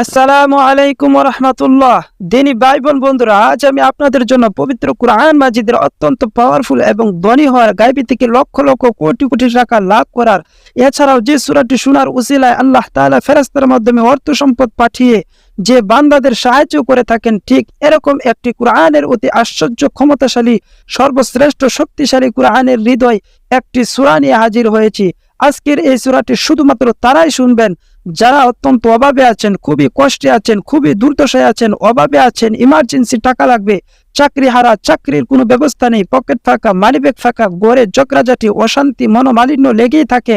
আসসালামু আলাইকুম রহমতুল্লাহ দিনী ভাই বোন বন্ধুরা, আজ আমি আপনাদের জন্য পবিত্র কুরআন মাজিদের অত্যন্ত পাওয়ারফুল এবং ধনী হওয়ার গাইবি থেকে লক্ষ লক্ষ কোটি কোটি টাকা লাভ করার, এছাড়াও যে সুরাটি শোনার উসিলায় আল্লাহ তাআলা ফেরেস্তার মাধ্যমে অর্থ সম্পদ পাঠিয়ে যে বান্দাদের সাহায্য করে থাকেন, ঠিক এরকম একটি কোরআনের অতি আশ্চর্য ক্ষমতাশালী, সর্বশ্রেষ্ঠ শক্তিশালী কোরআনের হৃদয় একটি সূরা নিয়ে হাজির হয়েছি। আজকের এই সুরাটি শুধুমাত্র তারাই শুনবেন যারা অত্যন্ত অভাবে আছেন, খুবই কষ্টে আছেন, খুবই দুর্দশায় আছেন, অভাবে আছেন ইমার্জেন্সি টাকা লাগবে, চাকরি হারা, চাকরির কোনো ব্যবস্থা নেই পকেট ফাঁকা মানিব্যাগ ফাঁকা গড়ে জকরাজাটি, অশান্তি, মনোমালিন্য লেগেই থাকে।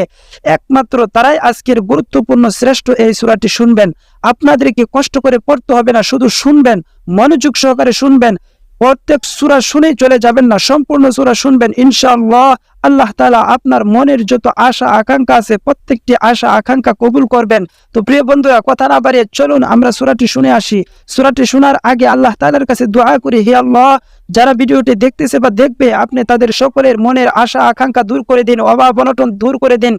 একমাত্র তারাই আজকের গুরুত্বপূর্ণ শ্রেষ্ঠ এই সূরাটি শুনবেন। আপনাদেরকে কষ্ট করে পড়তে হবে না? শুধু শুনবেন, মনোযোগ সহকারে শুনবেন। প্রত্যেক সুরা শুনেই চলে যাবেন না, সম্পূর্ণ সুরা শুনবেন, ইনশাআল্লাহ। আল্লাহ তালা আপনার মনের যত আশা, আকাঙ্ক্ষা আছে, প্রত্যেকটি আশা, আকাঙ্ক্ষা কবুল করবেন। তো প্রিয় বন্ধুরা, কথা না বাড়িয়ে চলুন, আমরা সুরাটি শুনে আসি। সুরাটি শোনার আগে আল্লাহ তালার কাছে দোয়া করি, হে আল্লাহ, যারা ভিডিওটি দেখতেছে বা দেখবে, আপনি তাদের সকলের মনের আশা, আকাঙ্ক্ষা দূর করে দিন, অভাব, অনটন দূর করে দিন।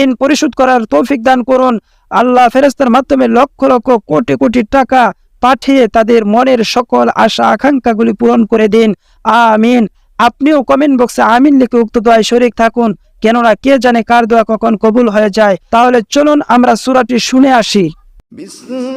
ঋণ পরিশোধ করার তৌফিক দান করুন। আল্লাহ ফেরেস্তার মাধ্যমে লক্ষ লক্ষ, কোটি কোটি টাকা পাঠিয়ে তাদের মনের সকল আশা আকাঙ্ক্ষাগুলি পূরণ করে দিন আমিন আপনিও কমেন্ট বক্সে আমিন লিখে উক্ত দোয়ায় শরিক থাকুন কেননা কে জানে কার দোয়া কখন কবুল হয়ে যায় তাহলে চলুন আমরা সূরাটি শুনে আসি بسم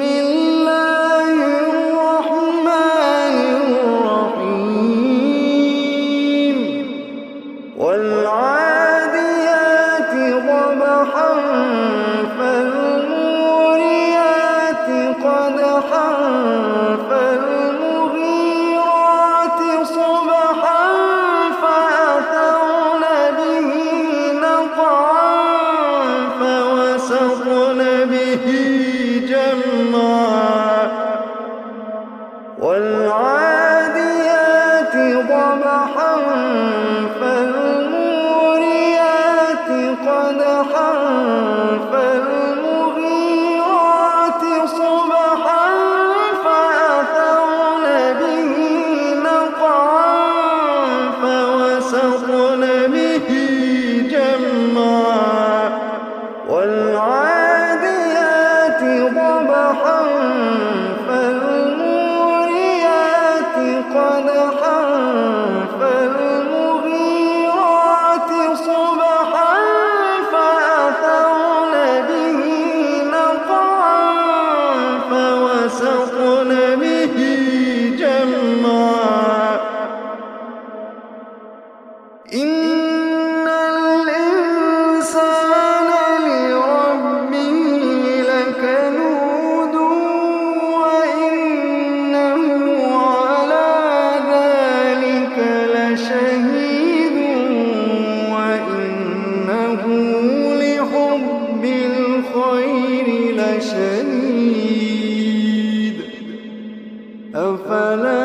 أفلا